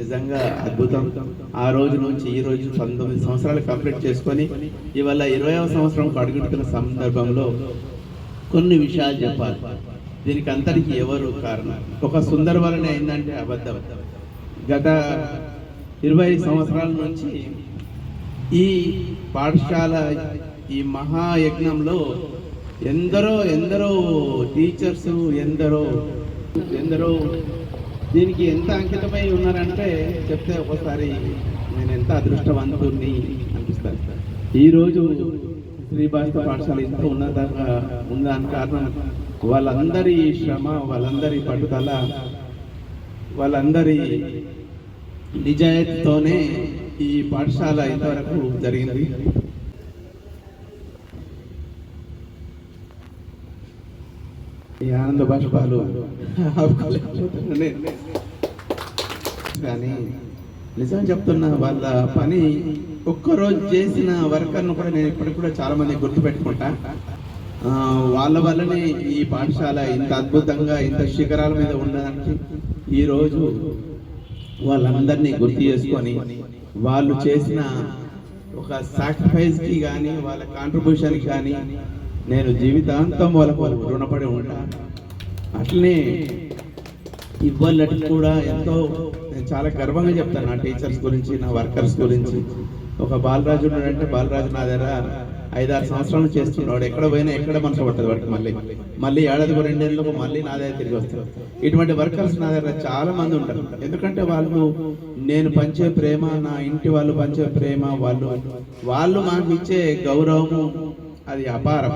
నిజంగా అద్భుతం. ఆ రోజు నుంచి ఈ రోజు పంతొమ్మిది సంవత్సరాలు కంప్లీట్ చేసుకొని ఇవాళ ఇరవైవ సంవత్సరం అడుగుతున్న సందర్భంలో కొన్ని విషయాలు చెప్పాలి. దీనికి అంతటికి ఎవరు కారణం? ఒక సుందర వలన ఏంటంటే అబద్ధం. గత ఇరవై సంవత్సరాల నుంచి ఈ పాఠశాల ఈ మహాయజ్ఞంలో ఎందరో ఎందరో టీచర్స్ ఎందరో ఎందరో దీనికి ఎంత అంకితమై ఉన్నారంటే చెప్తే ఒకసారి నేను ఎంత అదృష్టవంతుని అనిపిస్తాను ఈరోజు శ్రీభాష పాఠశాల ఇంత ఉన్నతంగా ఉందని కారణం వాళ్ళందరి శ్రమ వాళ్ళందరి పట్టుదల వాళ్ళందరి నిజాయితీతోనే ఈ పాఠశాల ఇంతవరకు జరిగింది. ఈ ఆనంద బాష్పాలు కానీ నిజం చెప్తున్నా వాళ్ళ పని ఒక్కరోజు చేసిన వర్కర్ను కూడా నేను ఇప్పటికి కూడా చాలా మంది గుర్తుపెట్టుకుంటా. వాళ్ళ వల్లనే ఈ పాఠశాల ఇంత అద్భుతంగా ఇంత శిఖరాల మీద ఉండడానికి ఈరోజు వాళ్ళందరినీ గుర్తు చేసుకొని వాళ్ళు చేసిన ఒక సాక్రిఫైస్కి కానీ వాళ్ళ కాంట్రిబ్యూషన్కి కానీ నేను జీవితాంతం వాళ్ళకు రుణపడి ఉంటాను. అట్లనే ఇవ్వాలటి కూడా ఎంతో నేను చాలా గర్వంగా చెప్తాను నా టీచర్స్ గురించి నా వర్కర్స్ గురించి. ఒక బాలరాజు ఉన్నాడంటే బాలరాజు నా దగ్గర ఐదారు సంవత్సరాలు చేస్తున్నాడు. ఎక్కడ పోయినా ఎక్కడ మనసు పట్టదు వాడికి మళ్ళీ. మళ్ళీ ఏడాదికి రెండేళ్ళకు మళ్ళీ నా దగ్గర తిరిగి వస్తారు ఇటువంటి వర్కర్స్ నా దగ్గర చాలా మంది ఉంటారు. ఎందుకంటే వాళ్ళు నేను పంచే ప్రేమ నా ఇంటి వాళ్ళు పంచే ప్రేమ వాళ్ళు వాళ్ళు మాకు ఇచ్చే గౌరవము అది అపారం